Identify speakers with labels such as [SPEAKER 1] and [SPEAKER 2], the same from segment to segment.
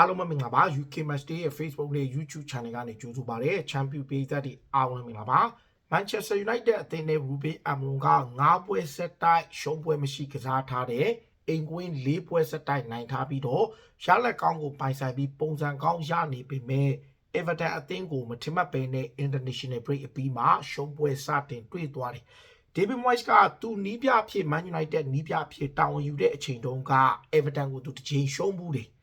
[SPEAKER 1] အားလုံးပဲမင်္ဂလာပါ UK Match Day ရဲ့ Facebook နဲ့ YouTube Channel ကနေကြိုဆိုပါရစေ။ Champion ပေးသက်တွေအားလုံးမင်္ဂလာပါ။ Manchester United အသင်းနဲ့ Ruben Amorim က9ပွဲဆက်တိုက်ရှုံးပွဲမရှိကစားထားတဲ့အိမ်ကွင်း၄ပွဲဆက်တိုက်နိုင်ထားပြီးတော့ရလက်ကောင်းကိုပိုင်ဆိုင်ပြီးပုံစံကောင်းရနေပေမဲ့ Everton အသင်းကိုမထင်မှတ်ပဲနဲ့ International Break အပြီးမှာရှုံးပွဲစတင်တွေ့သွားတယ်။ David Moyes ကသူနီးပြအဖြစ် Man United နီးပြအဖြစ်တာဝန်ယူတဲ့အချိန်တုန်းက Everton ကိုသူတစ်ချိန်ရှုံးမှုတယ်။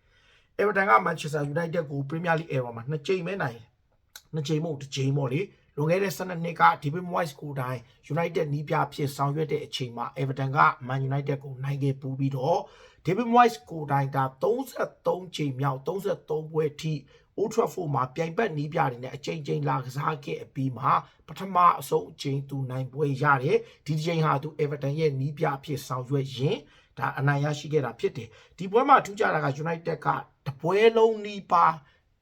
[SPEAKER 1] Everton က Manchester United ကို Premier League era မှာနှစ်ကြိမ်ပဲနိုင်တယ်။နှစ်ကြိမ်မဟုတ်တစ်ကြိမ်ပေါ့လေ။လွန်ခဲ့တဲ့12နှစ်က David Moyes ကိုတိုင် United နီးပြဖြစ်ဆောင်ရွက်တဲ့အချိန်မှာ Everton က Man United ကိုနိုင်ခဲ့ပူးပြီးတော့ David Moyes ကိုတိုင်ဒါ33ချိန်မြောက်33ပွဲထိ Old Trafford မှာပြိုင်ပတ်နီးပြတွေနဲ့အချိန်ချင်းလာကစားခဲ့အပြီးမှာပထမအဆုံးအချိန်သူနိုင်ပွဲရတယ်။ဒီတစ်ချိန်ဟာသူ Everton ရဲ့နီးပြဖြစ်ဆောင်ရွက်ရင်ဒါအနိုင်ရရှိခဲ့တာဖြစ်တယ်ဒီပွဲမှာထူးခြားတာက United ကတပွဲလုံးနီးပါ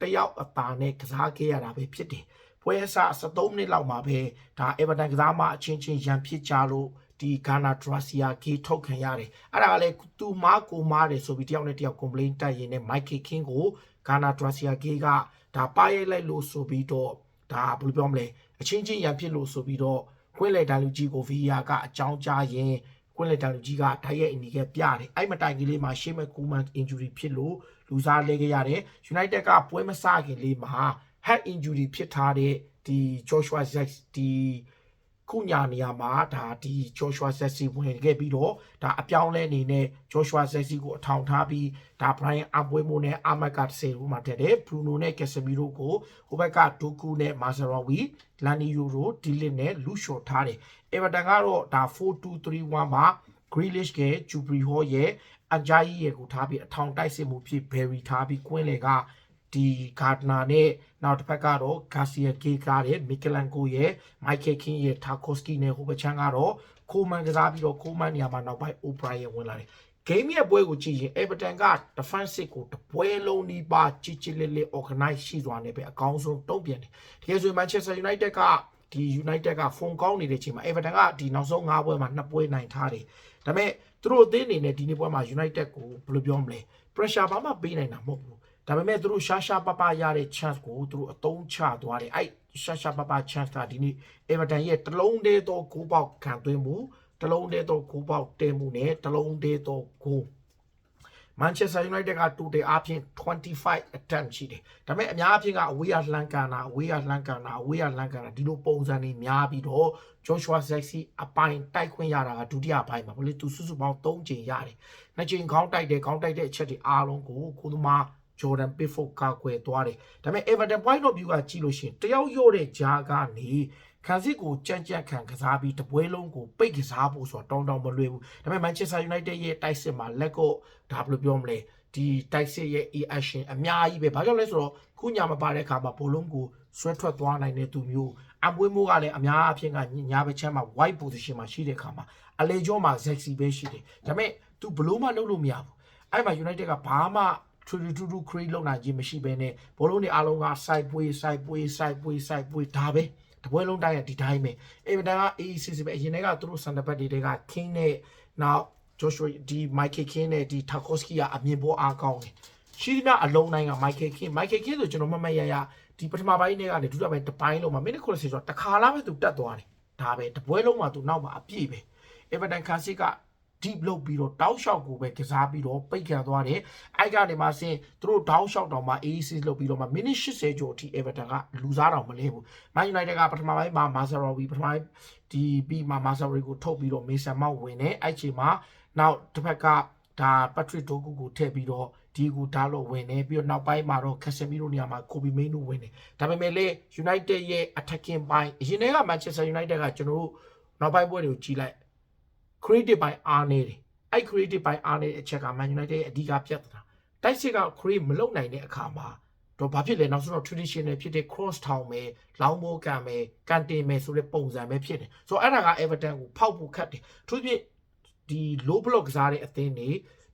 [SPEAKER 1] တယောက်အသာနဲ့ကစားခဲ့ရတာပဲဖြစ်တယ်ပွဲအစ73မိနစ်လောက်မှာပဲဒါ Everton ကစားမှအချင်းချင်းရန်ဖြစ်ကြလို့ဒီဂါနာဒရာစီယာဂေထုတ်ခံရတယ်အဲ့ဒါကလည်းသူမားကိုမားတယ်ဆိုပြီးတယောက်နဲ့တယောက် complaint တက်ရင်နဲ့မိုက်ကယ်ကင်းကို ဂါနာဒရာစီယာဂေကဒါပါရိုက်လိုက်လို့ဆိုပြီးတော့ဒါဘယ်လိုပြောမလဲအချင်းချင်းရန်ဖြစ်လို့ဆိုပြီးတော့ခွင့်လေတန်လူကြီးကိုဗီယာကအကြောင်းကြားရင်ကွင်းလေတန်လူကြီးကဓာတ်ရိုက်အနေနဲ့ပြတယ်အဲ့မတိုင်ကလေးမှာရှေ့မဲ့ကူမန် injury ဖြစ်လို့လူစားလဲခဲ့ရတယ် United ကပွဲမစခင်လေးမှာ head injury ဖြစ်ထားတဲ့ဒီ Joshua Zirkzee ဒီ ခုညာနေရာမှာဒါဒီ Joshua Zirkzee ဝင်ခဲ့ပြီးတော့ဒါအပြောင်းလဲအနေနဲ့ Joshua Zirkzee ကိုအထောင်ထားပြီးဒါ Brian Abuemo နဲ့ Ahmad ကတစ်ဆယ်ဦးမှာတက်တယ် Bruno နဲ့ Casemiro ကိုဟိုဘက်က Doku နဲ့ Mazraoui Lani Euro Dylan နဲ့ Lucio ထားတယ် Everton ကတော့ဒါ4-2-3-1မှာ Grealish က Jubri Hall ရဲ့အဂျာကြီးရဲ့ကိုထားပြီးအထောင်တိုက်စစ်မှုဖြစ် Berry ထားပြီးကွင်းလေက ဒီဂါဒနာနဲ့နောက်တစ်ဖက်ကတော့ဂါစီယာဂေကားရဲ့မီကလန်ကိုရဲ့မိုက်ကယ်ကင်းရဲ့တာကိုစကီနဲ့ဟိုဘချန်ကတော့ခိုမန်ကစားပြီးတော့ခိုမန်နေရာမှာနောက်ပိုင်းအိုပရာရဲ့ဝင်လာတယ်ဂိမ်းရဲ့ပွဲကိုကြည့်ရင် Everton က defensive ကိုတပွဲလုံးဒီပါချီချီလေးလေး organize ရှိသွားနေပဲအကောင်းဆုံးတုံ့ပြန်တယ်တကယ်ဆိုရင် Manchester United ကဒီ United ကဖုန်ကောင်းနေတဲ့ချိန်မှာ Everton ကဒီနောက်ဆုံး၅ပွဲမှာ2ပွဲနိုင်ထားတယ်ဒါပေမဲ့သူတို့အသင်းအနေနဲ့ဒီနေ့ပွဲမှာ United ကိုဘယ်လိုပြောမလဲ pressure ဘာမှပေးနိုင်တာမဟုတ်ဘူး ဒါပေမဲ့သူတို့ရှာရှာပပရတဲ့ chance ကိုသူတို့အသုံးချသွားတယ်အဲ့ရှာရှာပပ chance ကဒီနေ့ Everton ရဲ့တလုံးတည်းသောဂိုးပေါက်ခံသွင်းမှုတလုံးတည်းသောဂိုးပေါက်တဲမှုနဲ့တလုံးတည်းသောဂိုး Manchester United က total အပြင်25 attempt ရှိတယ်။ဒါပေမဲ့အများအပြားကအဝေးရလှမ်းကန်တာအဝေးရလှမ်းကန်တာအဝေးရလှမ်းကန်တာဒီလိုပုံစံတွေများပြီးတော့ Joshua Zexi အပိုင်တိုက်ခွင့်ရတာကဒုတိယပိုင်းမှာဘလို့သူစုစုပေါင်း3ချိန်ရတယ်။နှစ်ချိန်ခေါင်းတိုက်တယ်ခေါင်းတိုက်တဲ့အချက်တွေအားလုံးကိုကိုသမား Jordan Pickford ကကွယ်သွားတယ်။ဒါပေမဲ့ Everton point of view ကကြည့်လို့ရှိရင်တယောက်ရော့တဲ့ဂျာကနေခံစစ်ကိုကြမ်းကြမ်းခံကစားပြီးတပွဲလုံးကိုပိတ်ကစားဖို့ဆိုတော့တောင်းတောင်းမလွယ်ဘူးဒါပေမဲ့ Manchester United ရဲ့တိုက်စစ်မှာလက်ကော့ဒါဘယ်လိုပြောမလဲဒီတိုက်စစ်ရဲ့ action အများကြီးပဲဘာကြောင့်လဲဆိုတော့ခုညာမပါတဲ့အခါမှာဘိုလုံးကိုဆွဲထွက်သွားနိုင်တဲ့သူမျိုးအပွေးမိုးကလည်းအများအဖြစ်ကညာဘက်ချမ်းမှာ wide position မှာရှိတဲ့အခါမှာအလေကျော်မှာ Zexi ပဲရှိတယ်ဒါပေမဲ့ तू ဘလို့မှလုပ်လို့မရဘူးအဲ့မှာ United ကဘာမှ ထူထူထူ create လုပ်နိုင်ခြင်းမရှိဘဲနဲ့ဘောလုံးတွေအားလုံးက side ပွေး side ပွေး side ပွေး side ပွေးဒါပဲတပွဲလုံးတိုင်းရဒီတိုင်းပဲအေဗတန်က AECC ပဲအရင်ကသူတို့စန်တပတ်တွေက King နဲ့နောက် Joshua ဒီ Michael King နဲ့ဒီ Tarkowski ကအမြင်ပေါ်အားကောင်းတယ်ရှိသမျှအလုံးတိုင်းက Michael King Michael King ဆိုကျွန်တော်မမရရဒီပထမပိုင်းတွေကနေဒုတိယပိုင်းတစ်ပိုင်းလုံးမှာမိနစ်90ဆိုတော့တခါလားပဲသူတက်သွားတယ်ဒါပဲတပွဲလုံးမှာသူနောက်မှာအပြည့်ပဲ Everton ခန်းစစ်က deep လုပ်ပြီးတော့တောက်လျှောက်ကိုပဲကစားပြီးတော့ပိတ်ခံသွားတယ်။အဲ့ကနေမှဆင်းသူတို့တောက်လျှောက်တောင်မှ AEC လုပ်ပြီးတော့မှမိနစ်80ကျော်အထိ Everton ကလူစားတော်မလဲဘူး။ Man United ကပထမပိုင်းမှာ Mazraoui ပထမပိုင်းဒီပြီးမှ Mazraoui ကိုထုတ်ပြီးတော့ Mason Mount ဝင်တယ်။အဲ့ချိန်မှာနောက်တစ်ဖက်ကဒါ Patrick Doku ကိုထည့်ပြီးတော့ဒီကိုဒါလို့ဝင်နေပြီးတော့နောက်ပိုင်းမှာတော့ Casemiro နေရာမှာ Kobe Mainoo ဝင်နေဒါပေမဲ့လေ United ရဲ့ attacking ပိုင်းအရင်က Manchester United ကကျွန်တော်တို့နောက်ပိုင်းပွဲတွေကိုကြည့်လိုက် creative ဘိုင်းအားနေတယ်အဲ့ creative ဘိုင်းအားနေတဲ့အချက်က Man United ရဲ့အဓိကပြဿနာတိုက်စစ်က create မလုပ်နိုင်တဲ့အခါမှာတော့ဘာဖြစ်လဲနောက်ဆုံးတော့ traditional ဖြစ်တဲ့ cross town ပဲလောင်းမိုးကန်ပဲကန်တင်မယ်ဆိုတဲ့ပုံစံပဲဖြစ်တယ်ဆိုတော့အဲ့ဒါက Everton ကိုဖောက်ဖို့ခတ်တယ်သူဖြစ်ဒီ low block ကစားတဲ့အသင်းတွေ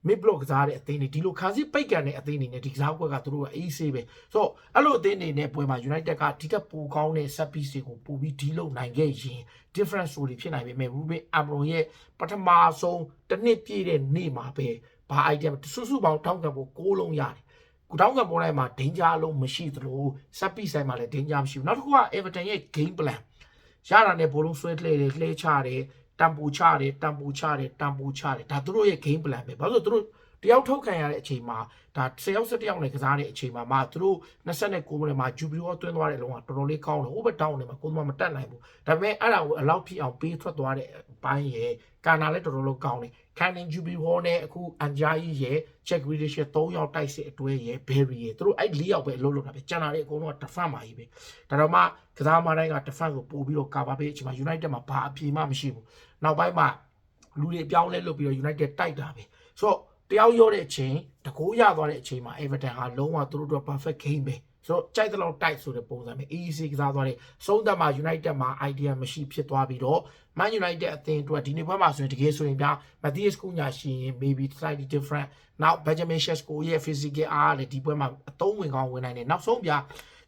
[SPEAKER 1] mid block ကစားတဲ့အသင်းတွေဒီလိုခန်းစီပိတ်ကန်တဲ့အသင်းတွေနဲ့ဒီကစားကွက်ကသူတို့ကအေးဆေးပဲဆိုတော့အဲ့လိုအသင်းတွေနဲ့ပွဲမှာ United ကဒီကပိုကောင်းတဲ့ set piece တွေကိုပိုပြီးဒီလုံနိုင်ခဲ့ရင် different story ဖြစ်နိုင်ပေမဲ့ Ruben Amorim ရဲ့ပထမဆုံးတစ်နှစ်ပြည့်တဲ့နေ့မှာပဲဘာ item စုစုပေါင်းတောင်းခံဖို့6လုံးရတယ်ကူတောင်းကပေါ်တိုင်းမှာ danger အလုံးမရှိသလိုစပ်ပိဆိုင်မှာလည်း danger မရှိဘူးနောက်တစ်ခုက Everton ရဲ့ game plan ရတာနဲ့ဘောလုံးဆွဲလှဲတယ်လှဲချတယ် တမ်ပူချတယ်တမ်ပူချတယ်တမ်ပူချတယ်ဒါသူတို့ရဲ့ game plan ပဲဘာလို့လဲဆိုတော့သူတို့တယောက်ထုတ်ခံရတဲ့အချိန်မှာဒါ10ယောက်17ယောက်နဲ့ကစားတဲ့အချိန်မှာမှသူတို့29မိနစ်မှာဂျူဘီရောသွင်းသွားတဲ့အလုံးကတော်တော်လေးကောင်းတယ်ဟိုဘက်တောင်းနေမှာကိုယ်မမတက်နိုင်ဘူးဒါပေမဲ့အဲ့ဒါကိုအလောက်ဖြစ်အောင်ပေးထွက်သွားတဲ့အပိုင်းရဲ့ကာနာလည်းတော်တော်လေးကောင်းတယ်ကန်နင်ဂျူဘီရောနဲ့အခုအန်ဂျာကြီးရဲ့ချက်ဂရီဒစ်ရဲ့3ယောက်တိုက်စစ်အတွဲရဲ့ဘယ်ရီရဲ့သူတို့အဲ့4ယောက်ပဲအလုပ်လုပ်တာပဲကျန်တာတွေအကုန်လုံးက defend ပါကြီးပဲဒါတော့မှကစားမတိုင်းက defend ကိုပို့ပြီးတော့ cover ပေးအချိန်မှာ United မှာဘာအပြေမှမရှိဘူး နောက်ပိုင်းမှာလူတွေအပြောင်းလဲလုပ်ပြီးတော့ United တိုက်တာပဲဆိုတော့တယောက်ရောတဲ့အချိန်တကိုးရသွားတဲ့အချိန်မှာ Everton ဟာလုံးဝသူတို့တို့ perfect game ပဲဆိုတော့ကြိုက်တဲ့လောက်တိုက်ဆိုတဲ့ပုံစံပဲ easy ကစားသွားတယ်ဆုံးသက်မှာ United မှာ idea မရှိဖြစ်သွားပြီးတော့ Man United အသင်းအတွက်ဒီနေ့ပွဲမှာဆိုရင်တကယ်ဆိုရင်ဗျာ Matthias Cunha ရှိရင် maybe slightly different နောက် Benjamin Sesko ရဲ့ physical အားလည်းဒီပွဲမှာအသုံးဝင်ကောင်းဝင်နိုင်တယ်နောက်ဆုံးဗျာ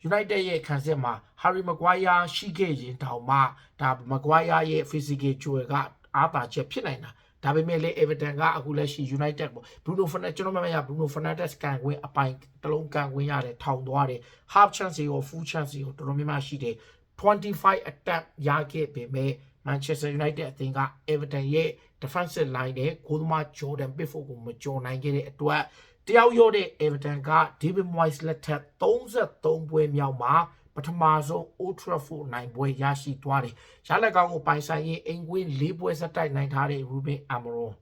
[SPEAKER 1] United ရဲ့ခံစစ်မှာ Harry Maguire ရှိခဲ့ရင်တောင်မှဒါ Maguire ရဲ့ physical ကြွယ်ကအားပါချက်ဖြစ်နိုင်တာဒါပေမဲ့လည်း Everton ကအခုလက်ရှိ United ပေါ့ Bruno Fernandes ကျွန်တော်မှမရ Bruno Fernandes ကန်ခွင့်အပိုင်တစ်လုံးကန်ခွင့်ရတယ်ထောင်သွားတယ် half chance ရော full chance ရောတော်တော်များများရှိတယ်25 attack ရခဲ့ပေမဲ့ Manchester United အသင်းက Everton ရဲ့ defensive line နဲ့ကိုသမား Jordan Pickford ကိုမကြော်နိုင်ခဲ့တဲ့အတွက် တယောက်ရော့တဲ့ Everton က David Moyes လက်ထက်33ပွဲမြောက်မှာပထမဆုံး Old Trafford နိုင်ပွဲရရှိသွားတယ်။ရလက်ကောင်းကိုပိုင်ဆိုင်ရေးအင်ကွင်း၄ပွဲဆက်တိုက်နိုင်ထားတဲ့ Ruben Amorim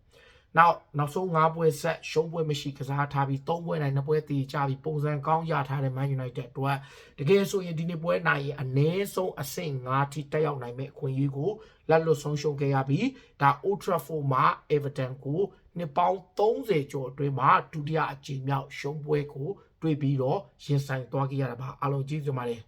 [SPEAKER 1] နောက်နောက်ဆုံး၅ပွဲဆက်ရှုံးပွဲမရှိကစားထားပြီး၃ပွဲနိုင်၂ပွဲတည်ကြပြီးပုံစံကောင်းရထားတဲ့ Man United အတွက်တကယ်ဆိုရင်ဒီနေ့ပွဲနိုင်ရင်အနည်းဆုံးအဆင့်၅ထိတက်ရောက်နိုင်မဲ့အခွင့်အရေးကိုလက်လွတ်ဆုံးရှုံးခဲ့ရပြီးဒါ Old Trafford မှာ Everton ကိုနှစ်ပေါင်း30ကျော်အတွင်းမှာဒုတိယအကြိမ်မြောက်ရှုံးပွဲကိုတွေ့ပြီးတော့ရင်ဆိုင်သွားခဲ့ရတာပါအားလုံးကျေးဇူးတင်ပါတယ်